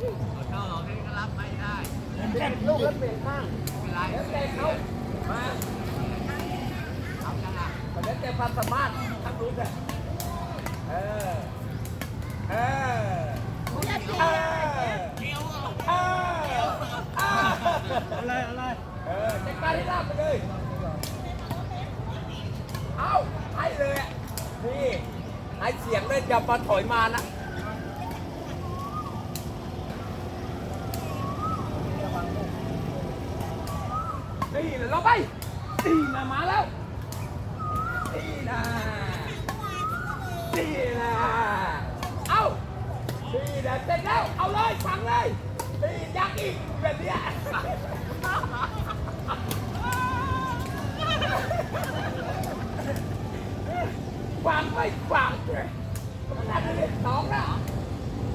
ขอโทษให้ก็รับไม่ได้เจ็บลูกแล้วเปลี่ยนข้างไม่เป็นไรแล้วแต่เขามาเอาจังอะแล้วแต่ความสามารถทั้งรู้กันเออ เออเออเออเกี่ยวอะเออเอออะไรอะไรเออจัดการให้ราบไปเลยเอาให้เลยอะนี่ให้เสียงเลยจะมาถอยมานะ นี่นะ เราไปนี่นะมาแล้วนี่นะนี่นะเอานี่นะเสร็จแล้วเอาเลยฟังเลยนี่ยักษ์อีกแบบเนี้ยฟังไม่ฟังเลยมันน่าจะเล่นสองนะ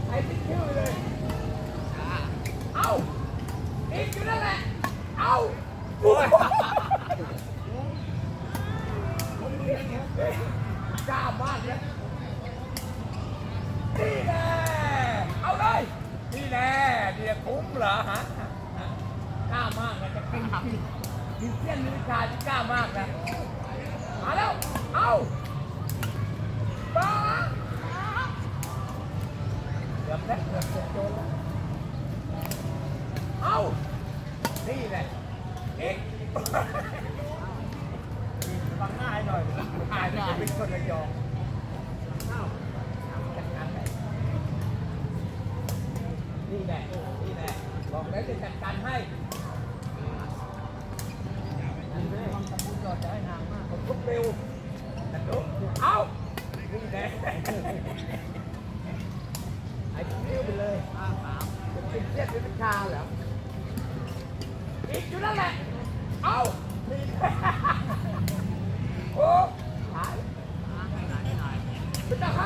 ไอ้ที่ชื่อเลยจ้าเอาอีกอยู่นั่นแหละเอาโอ้ย กล้ามากเลยนี่แน่เอาเลยนี่แน่เดี๋ยวคุ้มเหรอฮะกล้ามากนะจะเป็นกินกิเส้นนิชาที่กล้ามากนะ มาแล้ว เอาบ้าเกือบแล้วเกือบจะโดนแล้ว เอานี่แหละเอ๊ะฟังหน้าให้หน่อยอ่านจะเป็นคนระยองนี่แหละนี่แหละบอกแล้วจะจัดการให้ความสมบูรณ์จอดจะให้นางมากผมทุบเร็วนะทุบเอานี่แหละไอ้เร็วไปเลยป้าสามเป็นเสี้ยนเป็นชาเหรออีกอยู่นั่นแหละ เอานี่แหละโอ้หายป้าไป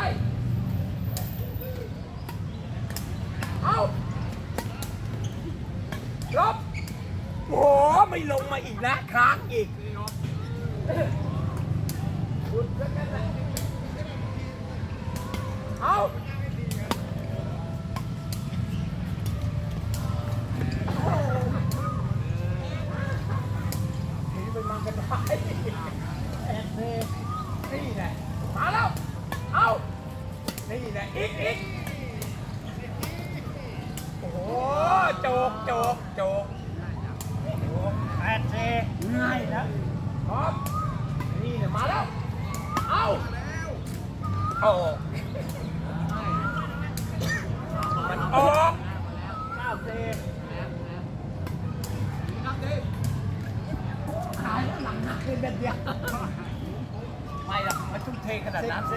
มันทุ่มเทขนาดสิบนั้นเซ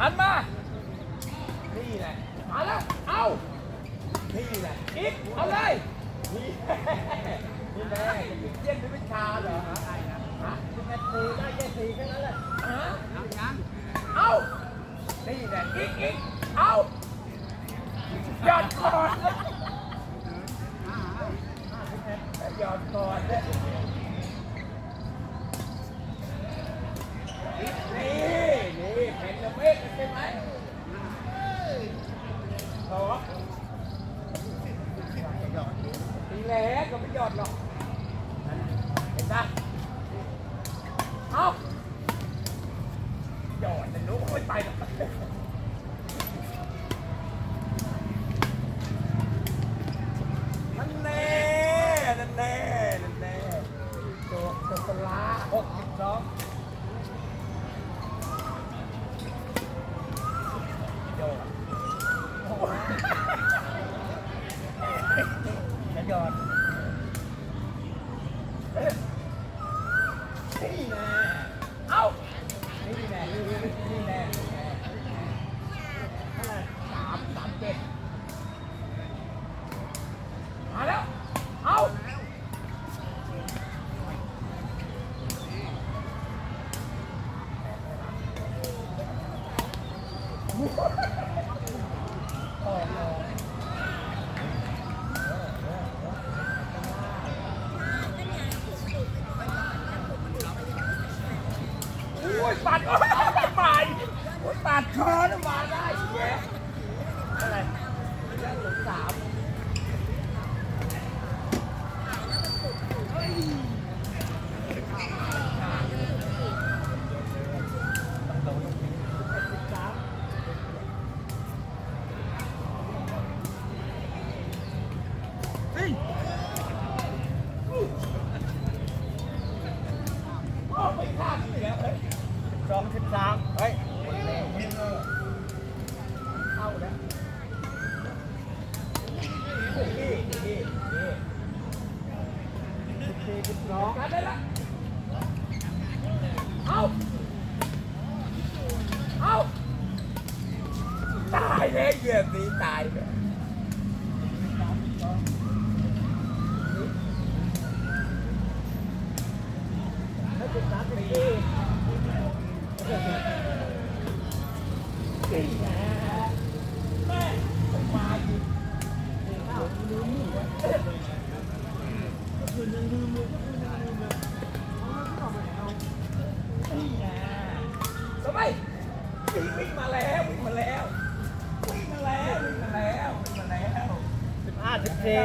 หันมา นี่แหละมาแล้ว เอานี่แหละอีกเอาเลย นี่แหละนี่แหละจะเป็นเส้นหรือเป็นชาเหรอฮะฮะสิบเอ็ดสีได้แค่สีแค่นั้นแหละฮะยังยังเอานี่แหละอีกอีกเอาหยอดก่อนหยอดก่อนนี่นี่เห็นละเมฆใช่ไหมสองทีแรกก็ไม่หยอดหรอก เห็นปะเอาหยอดแต่รู้ก็ ไปนั่นแน่นั่นแน่นั่นแน่โจกโจกสลาหกสิบสองโจก จะหยอดานะนี่นี่นี่ สิ บสี่สิบสองการได้ละเอาเอาตายเลยเหยียบสีตายเลย แล้วสิบสามสิบสี่ สี่แม่แม่มาอีก เก้าลืมนี่ก็คือลืมลืมเลยก็คือลืมลืมเลยเอาไม่เข้าไปเอา สี่แม่ทำไมสีวิ่งมาแล้ววิ่งมาแล้ววิ่งมาแล้ววิ่งมาแล้ววิ่งมาแล้ว สิบห้าสิบสี่ เอ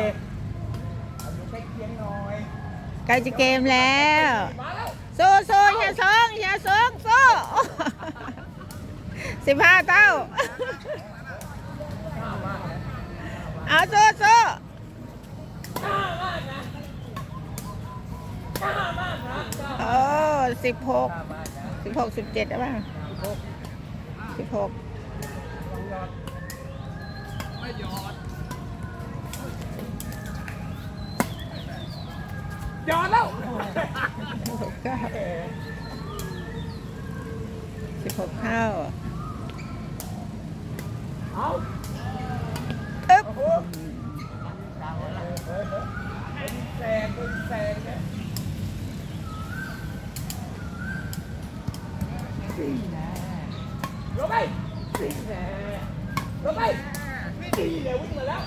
าอยู่ใกล้เคียงหน่อยใกล้จะเกมแล้วสู้สู้เฮียสองเฮียสองสู้สิบห้าเต้า เอาสู้สู้โอ้สิบหกสิบหกสิบเจ็ดได้ป่ะสิบหกไม่หยอด ยอดแล้วเก้าสิบหกเท่าเอาอึ๊บโอ้โหเออเออเป็นแสงเป็นแสงนะสี่แน่ลงไปสี่แน่ลงไปสี่เลยวิ่งมาแล้ว